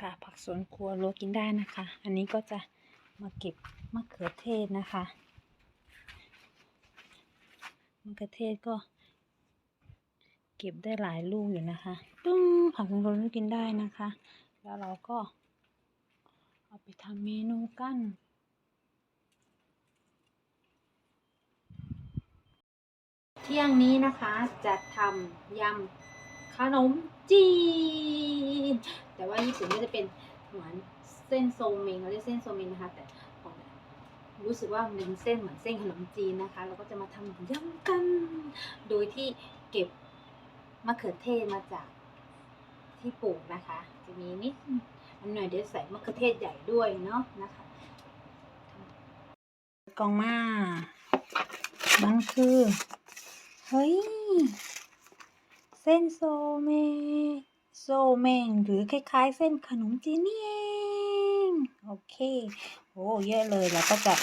ค่ะ ผักสวนครัวโรยกินได้นะคะ อันนี้ก็จะมาเก็บมะเขือเทศนะคะ มะเขือเทศก็ เก็บได้หลายลูกอยู่นะคะปึ้งผักสวนครัวโรยกินได้นะคะ แล้วเราก็ เอาไปทำเมนูกันเที่ยงนี้นะคะจะทำยำ ขนมจีน แต่ว่าญี่ปุ่นก็จะเป็นเหมือนเส้นโซเมงเราเรียกเส้นโซเมงนะคะ แต่ของรู้สึกว่ามันเป็นเส้นเหมือนเส้นขนมจีนนะคะ เราก็จะมาทำยำกัน โดยที่เก็บมะเขือเทศมาจากที่ปลูกนะคะ จะมีนิดอันหน่อยเดี๋ยวใส่มะเขือเทศใหญ่ด้วยเนาะนะคะกองมานั่นคือ เฮ้ย ส้นโซเม โซเมงหรือคล้ายๆ เส้นขนมจีนนี่เองโอเคโอ้เยอะเลยเราก็จะ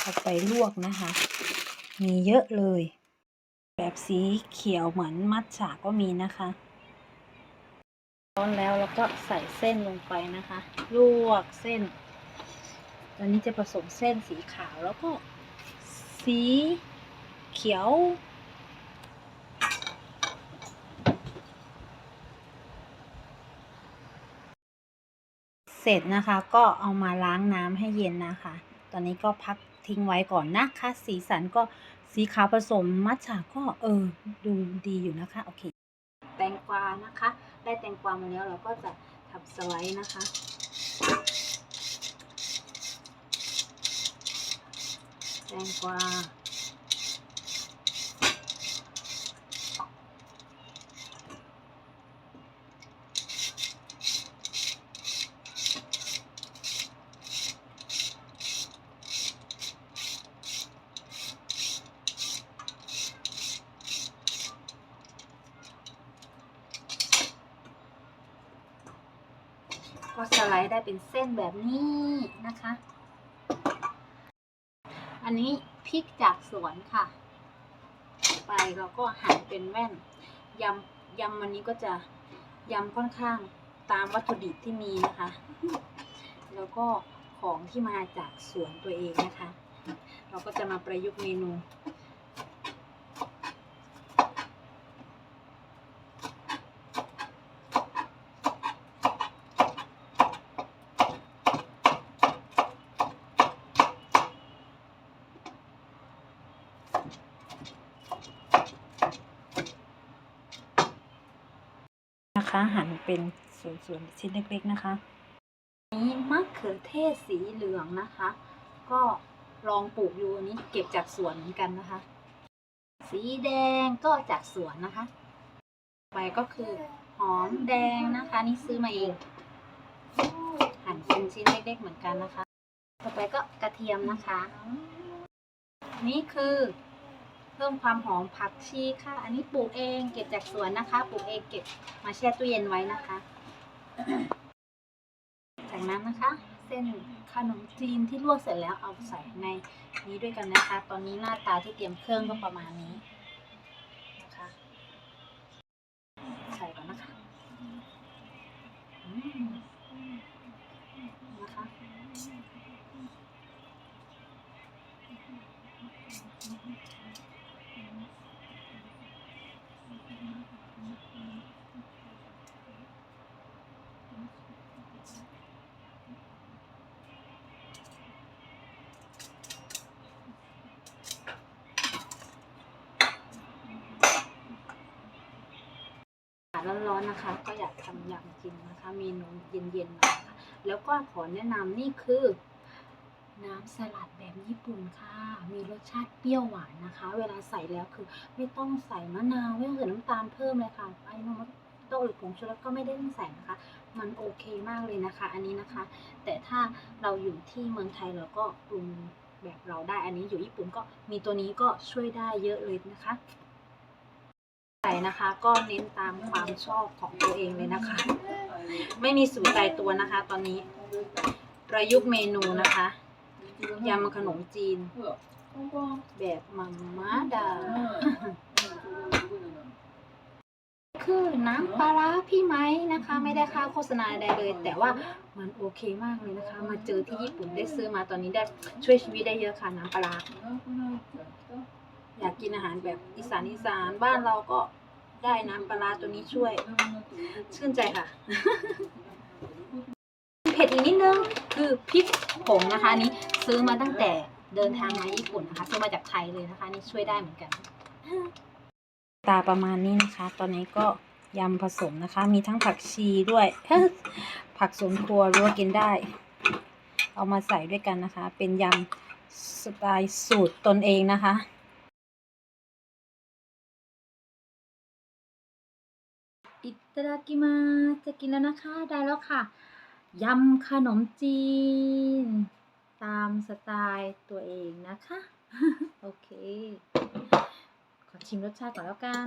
เอาไปลวกนะคะ มีเยอะเลย แบบสีเขียวเหมือนมัทฉะก็มีนะคะร้อนแล้วเราก็ใส่เส้นลงไปนะคะ ลวกเส้น ตอนนี้จะผสมเส้นสีขาวแล้วก็สีเขียว เสร็จนะคะก็เอามาล้างน้ำให้เย็นนะคะ ตอนนี้ก็พักทิ้งไว้ก่อนนะคะสีสันก็สีขาวผสมมัทฉะก็เออดูดีอยู่นะคะโอเคแตงกวานะคะ ได้แตงกวามาแล้วเราก็จะทำสไลด์นะคะแตงกวา ก็สไลด์ได้เป็นเส้นแบบนี้นะคะ อันนี้พริกจากสวนค่ะ ไปเราก็หั่นเป็นแว่นยำยำวันนี้ก็จะยำค่อนข้างตามวัตถุดิบที่มีนะคะ แล้วก็ของที่มาจากสวนตัวเองนะคะ เราก็จะมาประยุกต์เมนู หั่นเป็นส่วนๆชิ้นเล็กๆนะคะ นี้มะเขือเทศสีเหลืองนะคะ ก็ลองปลูกอยู่นนี้เก็บจากสวนเหมือนกันนะคะ สีแดงก็จากสวนนะคะ ไปก็คือหอมแดงนะคะ นี่ซื้อมาเองหั่นเป็นชิ้นเล็กๆเหมือนกันนะคะ ต่อไปก็กระเทียมนะคะ นี่คือ เพิ่มความหอมผักชีค่ะ อันนี้ปลูกเองเก็บจากสวนนะคะ ปลูกเองเก็บมาแช่ตู้เย็นไว้นะคะ จากนั้นนะคะ เส้นขนมจีนที่ลวกเสร็จแล้วเอาใส่ในนี้ด้วยกันนะคะ ตอนนี้หน้าตาที่เตรียมเครื่องก็ประมาณนี้นะคะ ใส่ก่อนนะคะนะคะ อากาศ ร้อนๆนะคะ ก็อยากทำยำกินนะคะ เมนูเย็นๆหน่อยนะคะแล้วก็ขอแนะนำนี่คือ น้ำสลัดแบบญี่ปุ่นค่ะ มีรสชาติเปรี้ยวหวานนะคะ เวลาใส่แล้วคือไม่ต้องใส่มะนาวไม่ต้องใส่น้ำตาลเพิ่มเลยค่ะไอ้นมโตหรือผงชูรสก็ไม่ได้ต้องใส่นะคะ มันโอเคมากเลยนะคะ อันนี้นะคะ แต่ถ้าเราอยู่ที่เมืองไทยเราก็ปรุงแบบเราได้ อันนี้อยู่ญี่ปุ่นก็มีตัวนี้ก็ช่วยได้เยอะเลยนะคะใส่นะคะก็เน้นตามความชอบของตัวเองเลยนะคะ ไม่มีสูตรตายตัวนะคะ ตอนนี้ประยุกต์เมนูนะคะ ยำขนมจีน แบบมัมมาดา คือน้ำปลาร้าพี่ไหมนะคะ ไม่ได้ค่าโฆษณาใดเลย แต่ว่ามันโอเคมากเลยนะคะ มาเจอที่ญี่ปุ่นได้ซื้อมาตอนนี้ได้ช่วยชีวิตได้เยอะค่ะน้ำปลาร้าอยากกินอาหารแบบอีสานอีสานบ้านเราก็ได้น้ำปลาร้าตัวนี้ช่วย ชื่นใจค่ะ เผ็ดอีกนิดนึงคือพริกผงนะคะอันนี้ซื้อมาตั้งแต่เดินทางมาญี่ปุ่นนะคะซื้อมาจากไทยเลยนะคะนี่ช่วยได้เหมือนกัน ตาประมาณนี้นะคะ ตอนนี้ก็ยำผสมนะคะ มีทั้งผักชีด้วย ผักสวนครัวรั้วกินได้ เอามาใส่ด้วยกันนะคะ เป็นยำสไตล์สูตรตนเองนะคะอิตาดากิมาจะกินแล้วนะคะ ได้แล้วค่ะ ยำขนมจีน ตามสไตล์ตัวเองนะคะ โอเค ขอชิมรสชาติก่อนแล้วกัน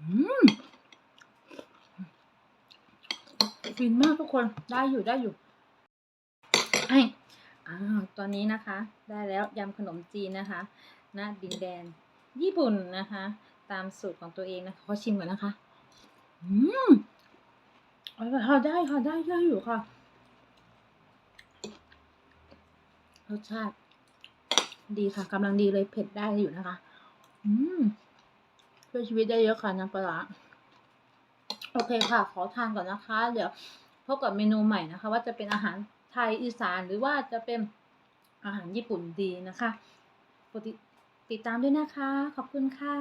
อืมฟินมากทุกคนได้อยู่ได้อยู่ อ่าวตอนนี้นะคะ ได้แล้วยำขนมจีนนะคะณดินแดนญี่ปุ่นนะคะ ตามสูตรของตัวเองนะคะขอชิมก่อนนะคะ อืมอร่อยค่ะได้ค่ะได้ได้อยู่ค่ะ รสชาติ ดีค่ะกำลังดีเลยเผ็ดได้อยู่นะคะ อืมช่วยชีวิตได้เยอะค่ะน้ำปลาโอเคค่ะ ขอทานก่อนนะคะ เดี๋ยวพบกับเมนูใหม่นะคะ ว่าจะเป็นอาหาร ไทยอีสานหรือว่าจะเป็นอาหารญี่ปุ่นดีนะคะติดตามด้วยนะคะ ขอบคุณค่ะ